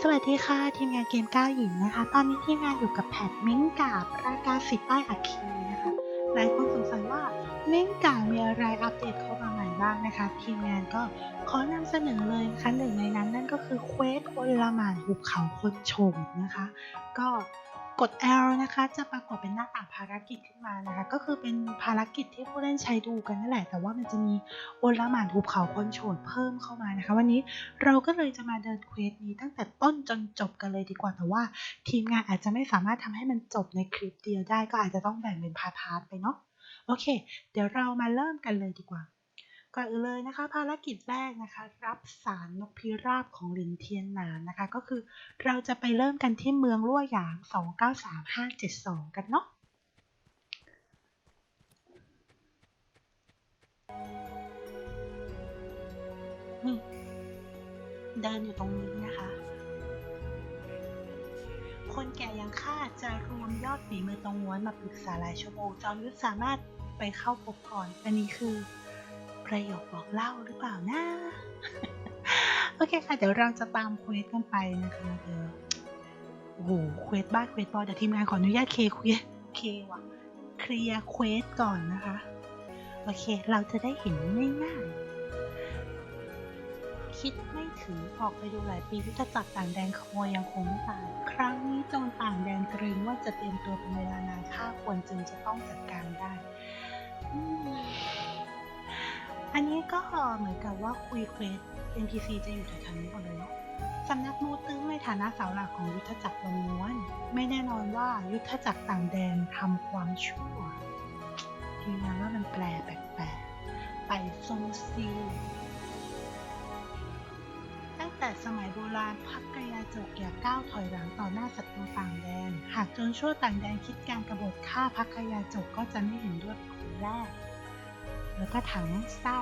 สวัสดีค่ะ ทีมงานเกมก้าวหญิงนะคะ ตอนนี้ทีมงานอยู่กับแพทมิ้งกับรายการสิบป้ายอัคคีนะคะหลายคนสงสัยว่ามิ้งกามีอะไรอัปเดตเข้ามาใหม่บ้างนะคะ ทีมงานก็ขอนำเสนอเลยนะคะหนึ่งในนั้นนั่นก็คือเควสโอลหมานหุบเขาคนชมนะคะ ก็ กด L นะคะจะปรากฏเป็นหน้าต่างภารกิจขึ้นมานะคะ ก็คือเป็นภารกิจที่ผู้เล่นใช้ดูกันนั่นแหละ แต่ว่ามันจะมีโอลหมานหุบเขาคนโฉดเพิ่มเข้ามานะคะ วันนี้เราก็เลยจะมาเดินเควสนี้ตั้งแต่ต้นจนจบกันเลยดีกว่า แต่ว่าทีมงานอาจจะไม่สามารถทำให้มันจบในคลิปเดียวได้ ก็อาจจะต้องแบ่งเป็นพาร์ทๆไปเนาะ โอเค เดี๋ยวเรามาเริ่มกันเลยดีกว่า ก่อนอื่นเลยนะคะภารกิจแรกนะคะรับสารนกพิราบของหลินเทียนหนานนะคะ ก็คือเราจะไปเริ่มกันที่เมืองลั่วหยาง 293572 กันเนาะนี่เดินอยู่ตรงนี้นะคะ คนแก่อยังข้าจะรวมยอดฝีมือตรงง้วนมาปรึกษาหลายชั่วโมงจอมยุทธสามารถไปเข้าพบก่อน อันนี้คือ ประโยคบอกเล่าหรือเปล่านะ โอเคค่ะ เดี๋ยวเราจะตามเควสกันไปนะคะเดี๋ยวโอ้โหเควสบ้านเควสบอลเดี๋ยวทีมงานขออนุญาตเคเควสเคว่ะเคลียร์เควสก่อนนะคะ โอเค เราจะได้เห็นง่ายๆคิดไม่ถึงออกไปดูหลายปียุทธจักรต่างแดนขโมยยังคงไม่ตาย ครั้งนี้จรต่างแดนเกรงว่าจะเตรียมตัวเป็นเวลานานข้าควรจึงจะต้องจัดการได้ อันนี้ก็เหมือนกับว่าคุยเควส NPC จะอยู่แถวๆนี้หมดเลยเนาะสำนักมูตึงในฐานะเสาหลักของยุทธจักรลงม้วนไม่แน่นอนว่ายุทธจักรต่างแดนทำความชั่วทีมงานว่ามันแปลแปลกๆไปซงซีตั้งแต่สมัยโบราณพักกายาจกอย่าก้าวถอยหลังต่อหน้าศัตรูต่างแดน หากจรชั่วต่างแดนคิดการกบฏฆ่าพักกายาจกก็จะไม่เห็นด้วยคนแรก แล้วก็ถังเศร้า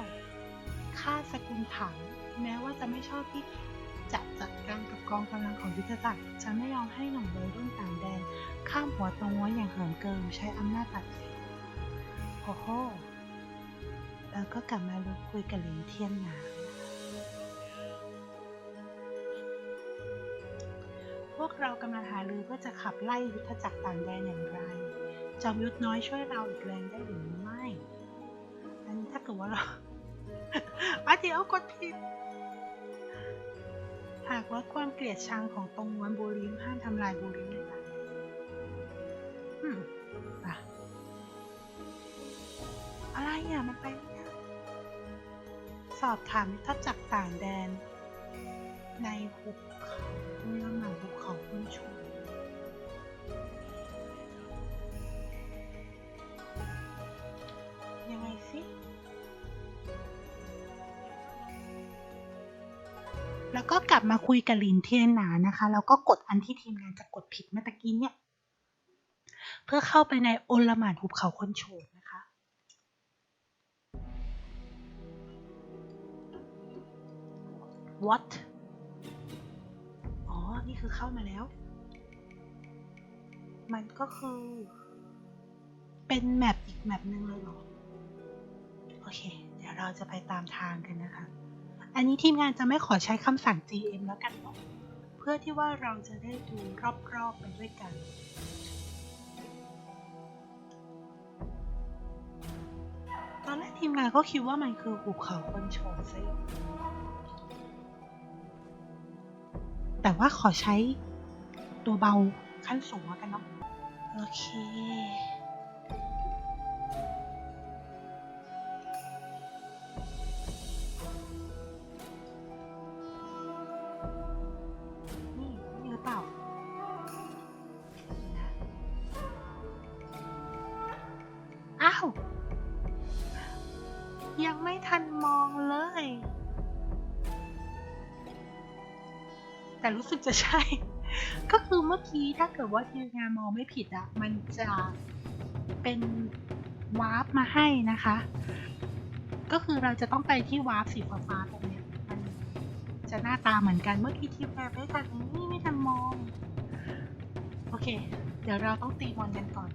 ฆ่าสกุลถัง แม้ว่าจะไม่ชอบที่จะจัดการกับกองกำลังของยุทธจักรจะไม่ยอมให้หนุ่มวัยรุ่นต่างแดน ข้ามหัวตรงไว้อย่างเหิมเกิมใช้อำนาจตัดสินโอ้โหแล้วก็กลับมาลุกคุยกับหลินเทียนหนาพวกเรากำลังหารือเพื่อจะขับไล่ยุทธจักรต่างแดนอย่างไร จอมยุทธน้อยช่วยเราอีกแรงได้หรือไม่ ว่าเราอาเดี๋ยวกดผิด หากลดความเกลียดชังของตรงวนบูริมห้ามทำลายบูริมเลยนะอืมอะอะไรอะมันไปสอบถามยุทธจักต่างแดน ในหุบเขาเมืองหนังหุบเขาคุณช ก็กลับมาคุยกับลินเทียนหนานะคะ แล้วก็กดอันที่ทีมงานจะกดผิดเมื่อตะกี้เนี่ย เพื่อเข้าไปในโอลมานหุบเขาคนโฉดนะคะ what อ๋อ นี่คือเข้ามาแล้ว มันก็คือ เป็นแมปอีกแมปหนึ่งเลยเหรอ โอเค เดี๋ยวเราจะไปตามทางกันนะคะ อันนี้ทีมงานจะไม่ขอใช้คำสั่ง GM แล้วกันเนาะเพื่อที่ว่าเราจะได้ดูรอบๆไปด้วยกัน ตอนแรกทีมงานก็คิดว่ามันคือหุบเขาคนโฉมซะอีกแต่ว่าขอใช้ตัวเบาขั้นสูงแล้วกันเนาะโอเค จะใช่ ก็คือเมื่อกี้ถ้าเกิดว่าทีมงานมองไม่ผิดอะมันจะเป็นวาร์ปมาให้นะคะ ก็คือเราจะต้องไปที่วาร์ปสีฟ้าตรงนี้มันจะหน้าตาเหมือนกันเมื่อกี้ทีมงานไม่ทันนี่ไม่ทันมอง โอเค เดี๋ยวเราต้องตีบอลกันก่อน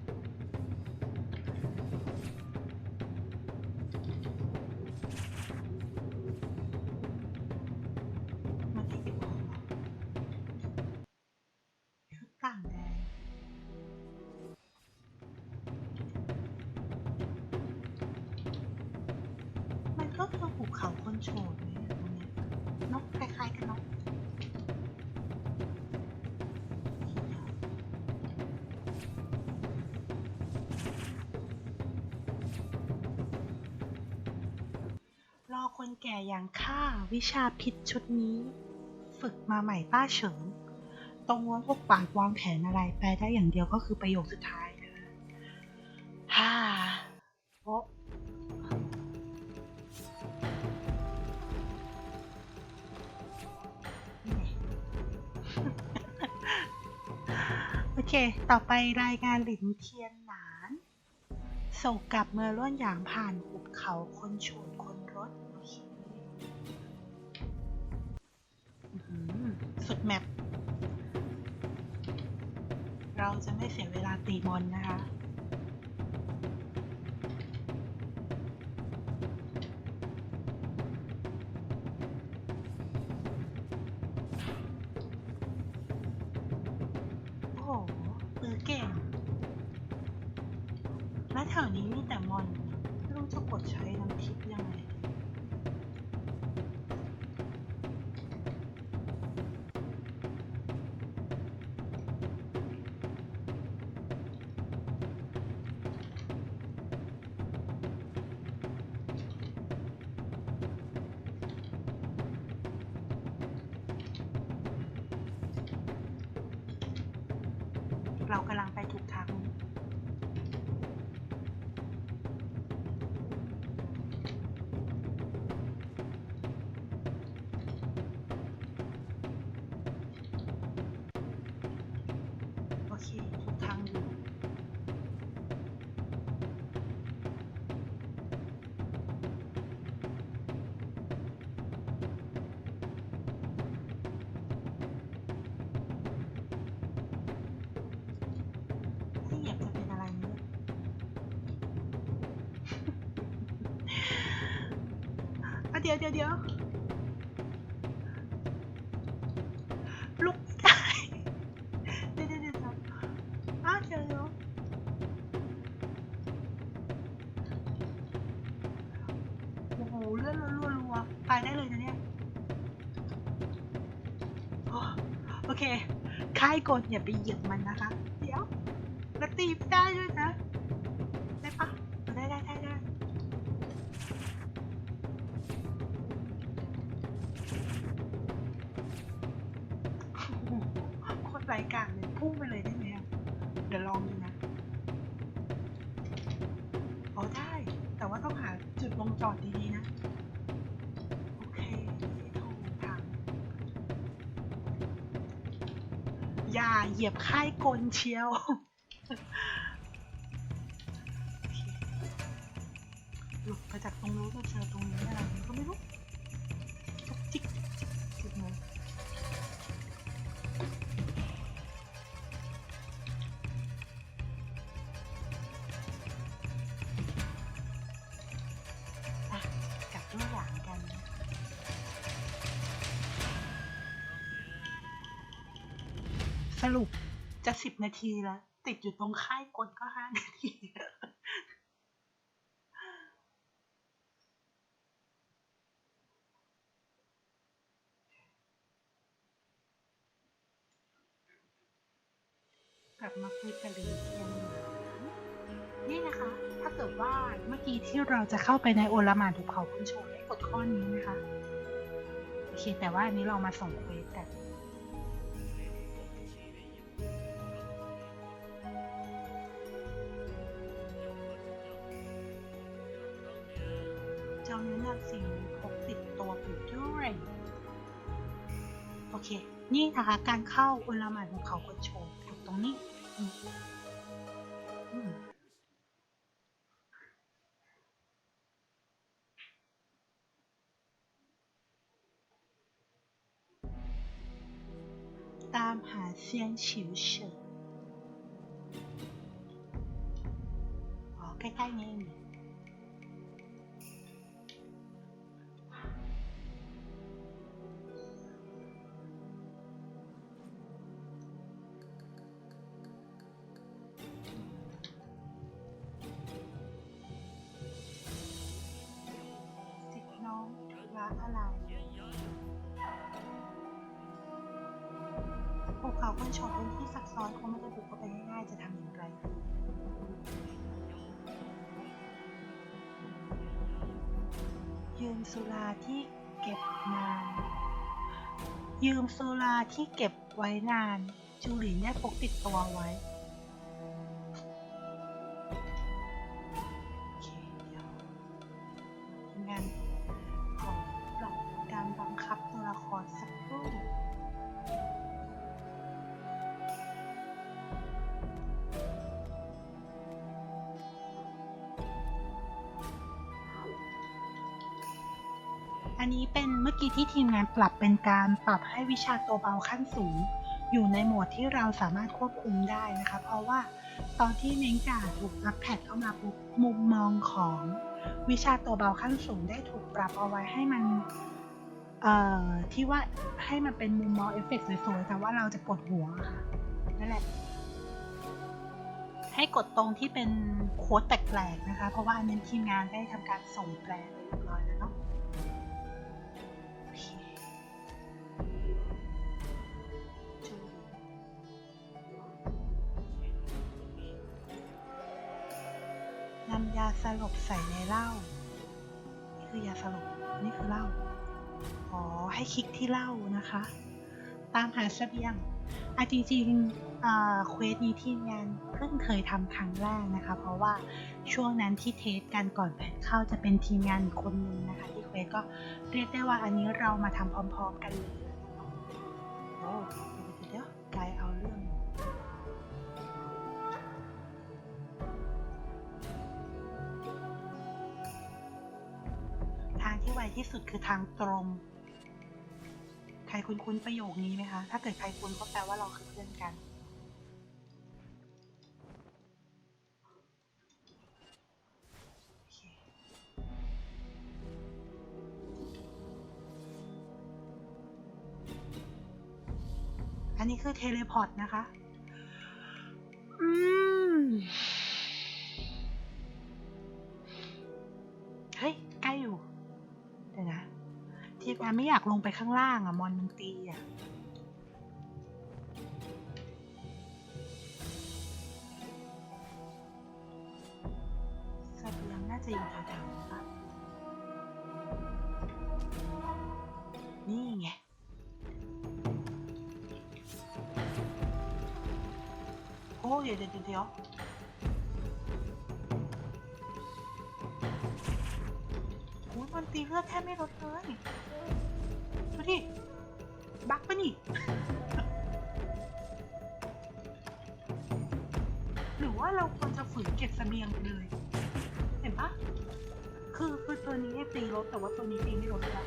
คนแก่อย่างข้าวิชาพิษชุดนี้ ฝึกมาใหม่ป้าเฉิงตรงว่าพวกปากวางแผนอะไรแปลได้อย่างเดียวก็คือประโยคสุดท้ายนะฮ่าโอโอเค ต่อไปรายงานหลินเทียนหนาน ส่งกลับเมื่อร่วนหยางผ่านหุบเขาคนโฉดคน ดแมปเราจะไม่เสียเวลาตีบอนนะคะ เรากำลัง เดี๋ยวเดี๋ยวเดี๋ยวลุกไม่ได้เดี๋ยวเดี๋ยวเดี๋ยวอะเดี๋ยวเดี๋ยวโอ้โหเลื่อนรัวรัวๆตายได้เลยนะเนี่ยโอ้โอเคค่ายกดอย่าไปเหยียบมันนะคะ ไร้กางเลยพุ่งไปเลยได้ไหมอะเดี๋ยวลองดูนะอ๋อได้ แต่ว่าต้องหาจุดลงจอดดีๆนะ โอเคถูกทางอย่าเหยียบค่ายกลเชียว รุปจะสิบนาทีแล้ว ติดอยู่ตรงค่ายกลก็ห้านาทีกลับมาคุยกันเลยเทียงนี่นะคะ ถ้าเกิดว่าเมื่อกี้ที่เราจะเข้าไปในโอลหมานภูเขาคุณโชว์ให้กดข้อนี้นะคะ โอเค แต่ว่าอันนี้เรามาส่งเควสกัน นะคะ การเข้าอุลหมานภูเขากดโชว์อยู่ตรงนี้ตามหาเซียนฉิวเฉินอ๋อใกล้ๆนี้ เขาบนชอบพื้นที่ซับซ้อนคงไม่ได้บุกเข้าไปง่ายๆจะทำอย่างไรยืมสุราที่เก็บนาน ยืมสุราที่เก็บไว้นาน จูหลินได้พกติดตัวไว้ ที่ทีมงานปรับเป็นการปรับให้วิชาตัวเบาขั้นสูง อยู่ในโหมดที่เราสามารถควบคุมได้นะคะ เพราะว่าตอนที่เมงกาถูกอัปแพดเข้ามาปุ๊บมุมมองของวิชาตัวเบาขั้นสูงได้ถูกปรับเอาไว้ให้มันที่ว่าให้มันเป็นมุมมองเอฟเฟกต์สวยๆ แต่ว่าเราจะปวดหัวค่ะนั่นแหละ ให้กดตรงที่เป็นโค้ดแปลกๆนะคะ เพราะว่าอันนั้นทีมงานได้ทำการส่งแปลไปเรียบร้อยแล้วเนาะ สลบใส่ในเหล้านี่คือยาสลบนี่คือเหล้าอ๋อให้คลิกที่เหล้านะคะ ตามหาเสบียงอะจริงๆเควสนี้ทีมงานเพิ่งเคยทำครั้งแรกนะคะ เพราะว่าช่วงนั้นที่เทสกันก่อนแพทเข้าจะเป็นทีมงานคนนึงนะคะ ที่เควสก็เรียกได้ว่าอันนี้เรามาทำพร้อมๆกันเลยโอ้ ที่ที่สุดคือทางตรง ใครคุ้นๆประโยคนี้ไหมคะ ถ้าเกิดใครคุ้นก็แปลว่าเราคือเพื่อนกัน อันนี้คือเทเลพอร์ตนะคะ อืม ทีมงานไม่อยากลงไปข้างล่างอะมอนมันตีอะเสบียงน่าจะอยู่แถวๆนี้ปะนี่ไงโอ้เดี๋ยวเดี๋ยวเดี๋ยว โอ้ยมันตีเลือดแทบไม่ลดเลยดูดิบักปะนี่ หรือว่าเราควรจะฝืนเก็บเสบียงไปเลย เห็นปะคือคือตัวนี้ตีลดแต่ว่าตัวนี้ตีไม่ลดแล้ว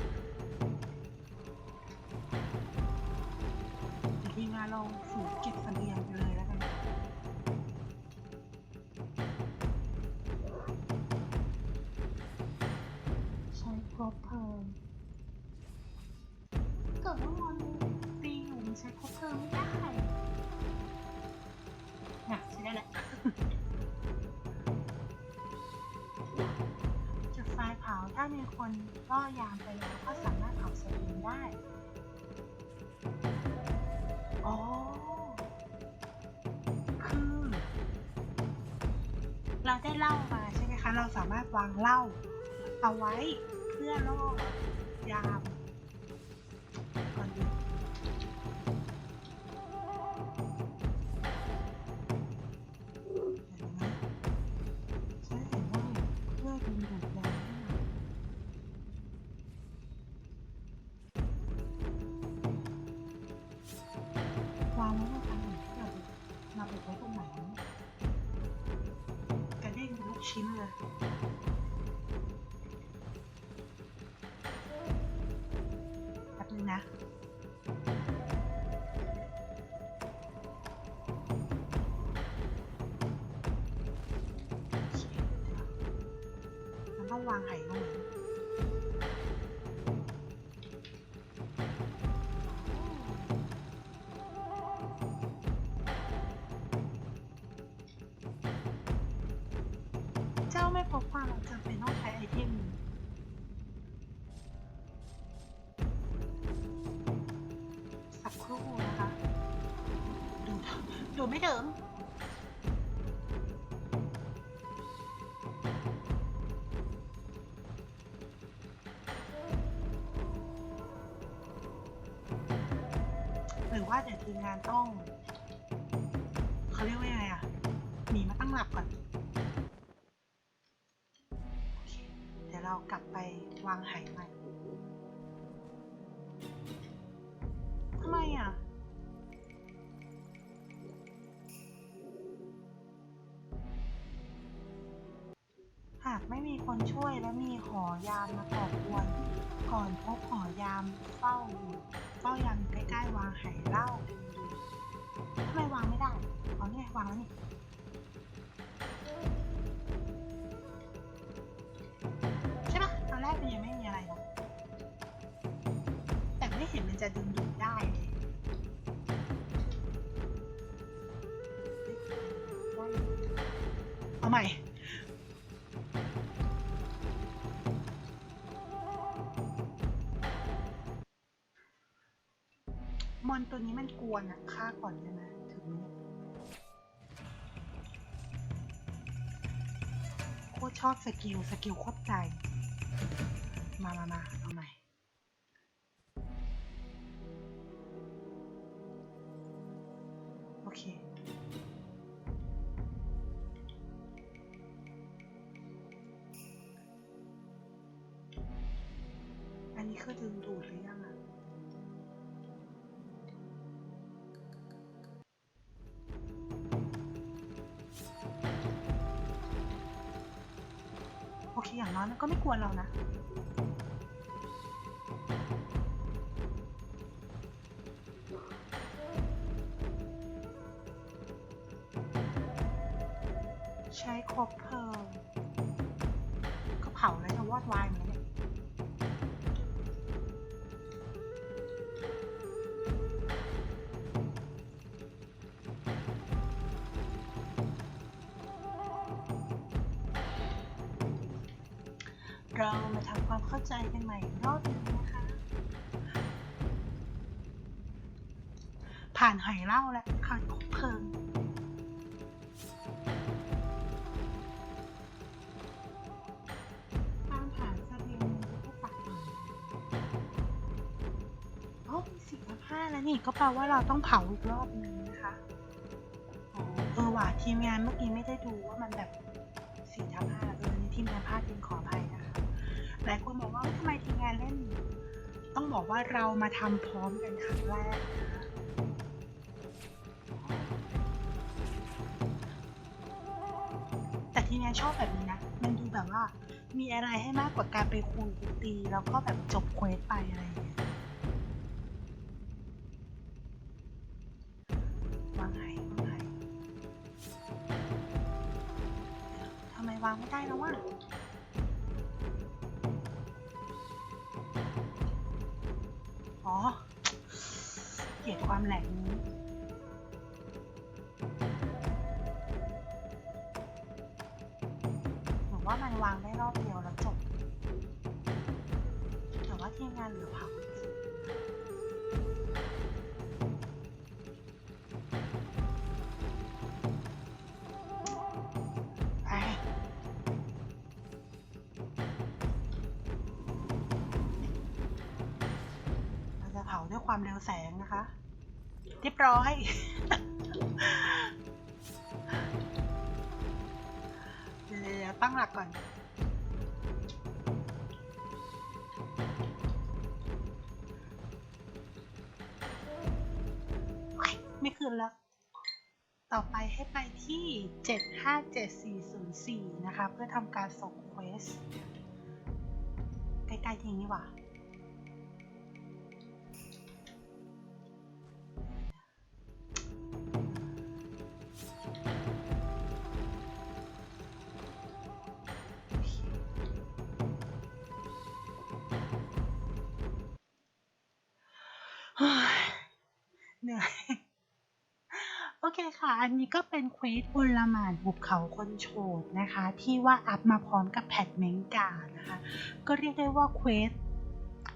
ทีมงานเราฝืนเก็บเสบียงไปเลย น่ะใช้ได้แหละจุดไฟเผาถ้ามีคนล่อยามไปแล้วก็สามารถเผาเสบียงได้ อ๋อ คือ เราได้เหล้ามาใช่ไหมคะ เราสามารถวางเหล้าเอาไว้เพื่อล่อ ชิ้นเลยแป๊บนึงนะมันต้องวางไข่ พบว่าเราจำเป็นต้องใช้ไอเทมสักครู่นะคะ ดูดูไม่เดิมหรือว่าเดี๋ทีมงานต้องากไม่มีคนช่วยและมีหอยามมาก่อกวนก่อนพบหอยามเฝ้าอยู่เฝ้ายามใกล้ๆวางไหเหล้าทำไมวางไม่ได้อ๋อนี่ไงวางแล้วนี่ใช่ปะตอนแรกมันยังไม่มีอะไรหรอกแต่ไม่เห็นมันจะดึงดูดได้เลยเอาใหม่ มอนตัวนี้มันกวนอะฆ่าก่อนได้ไหมถึงโคตรชอบสกิล สกิลโคตรใจ มามามา อย่างน้อยมันก็ไม่กวนเรานะ ใช้ครบเพ กันใหม่อีกรอบหนึงนะคะ ผ่านไหเล่าแล้วผ่านคุกเพลิงตามผ่านสเสบียงแล้วก็ตักหน่อยโอ้มีสี่สิบห้าแล้วนี่ก็แปลว่าเราต้องเผาอีกรอบหนึงนะคะอ๋อเออว่ะทีมงานเมื่อกี้ไม่ได้ดูว่ามันแบบสี่ทับห้าเออนี่ทีมงานพลาดจริงขออภัยนะคะ หลายคนบอกว่าทำไมทีมงานเล่น ต้องบอกว่าเรามาทำพร้อมกันครั้งแรกนะแต่ทีมงานชอบแบบนี้นะ มันดูแบบว่ามีอะไรให้มากกว่าการไปคูณตี แล้วก็แบบจบเควสไปอะไรอย่างเงี้ยวางไงวางไงทำไมวางไม่ได้แล้ววะ ความแหลกนี้หรือว่ามันวางได้รอบเดียวแล้วจบแต่ว่าทีมงานเหลือเผาอีกสิไปเราจะเผาด้วยความเร็วแสงนะคะ เรียบร้อย เดี๋ยวตั้งหลักก่อนไม่คืนแล้ว ต่อไปให้ไปที่ 757404 นะคะ เพื่อทำการส่งเควส ใกล้ๆทีนี้ว่ะ เหนื่อย โอเคค่ะ อันนี้ก็เป็นเควสพลหมานหุบเขาคนโฉดนะคะ ที่ว่าอัพมาพร้อมกับแพทเมงกานะคะ ก็เรียกได้ว่าเควส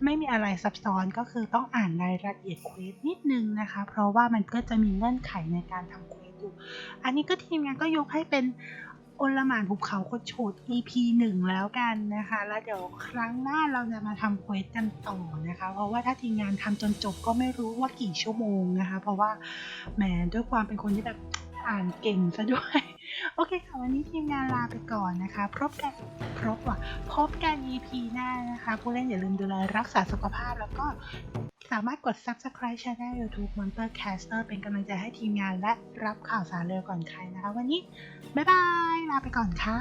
ไม่มีอะไรซับซ้อนก็คือต้องอ่านรายละเอียดเควสนิดนึงนะคะ เพราะว่ามันก็จะมีเงื่อนไขในการทำเควสกูอันนี้ก็ทีมงานก็ยกให้เป็น อนลหมานภูเขาโคดโฉด EP หนึ่งแล้วกันนะคะ แล้วเดี๋ยวครั้งหน้าเราจะมาทำเควสกันต่อนะคะ เพราะว่าถ้าทีมงานทำจนจบก็ไม่รู้ว่ากี่ชั่วโมงนะคะ เพราะว่าแหมด้วยความเป็นคนที่แบบอ่านเก่งซะด้วย โอเคค่ะ วันนี้ทีมงานลาไปก่อนนะคะ พบกันพบว่ะพบกัน EP หน้านะคะ ผู้เล่นอย่าลืมดูแลรักษาสุขภาพแล้วก็สามารถกด Subscribe Channel YouTube Monster Caster เป็นกำลังใจให้ทีมงานและรับข่าวสารเร็วก่อนใครนะคะ วันนี้ บ๊ายบาย ลาไปก่อนค่ะ